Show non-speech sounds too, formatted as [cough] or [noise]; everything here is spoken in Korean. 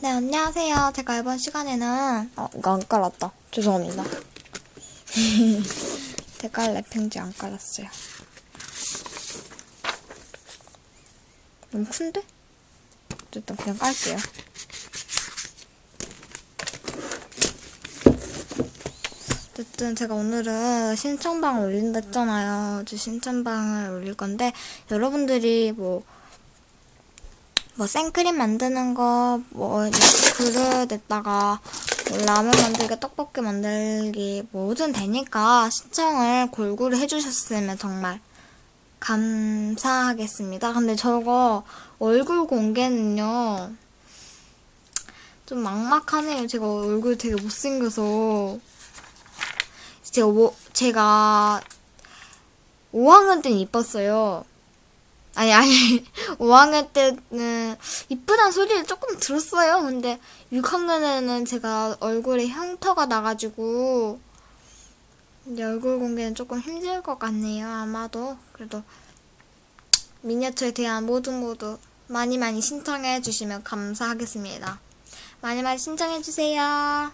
네, 안녕하세요. 제가 이번 시간에는, 어, 이거 안 깔았다. 죄송합니다. [laughs] 색깔 랩핑지 안 깔았어요. 너무 큰데? 어쨌든 그냥 깔게요. 어쨌든 제가 오늘은 신청방을 올린다 했잖아요. 저 신청방을 올릴 건데, 여러분들이 뭐, 뭐 생크림 만드는 거, 뭐 그릇에다가 뭐 라면 만들기, 떡볶이 만들기 뭐든 되니까 신청을 골고루 해주셨으면 정말 감사하겠습니다. 근데 저거 얼굴 공개는요 좀 막막하네요. 제가 얼굴 되게 못생겨서 제가 뭐 제가 5학년 때는 이뻤어요. 아니, 아니, [laughs] 5학년 때는 이쁘단 소리를 조금 들었어요. 근데 6학년에는 제가 얼굴에 흉터가 나가지고, 얼굴 공개는 조금 힘들 것 같네요. 아마도. 그래도, 미니어처에 대한 모두 모두 많이 많이 신청해 주시면 감사하겠습니다. 많이 많이 신청해 주세요.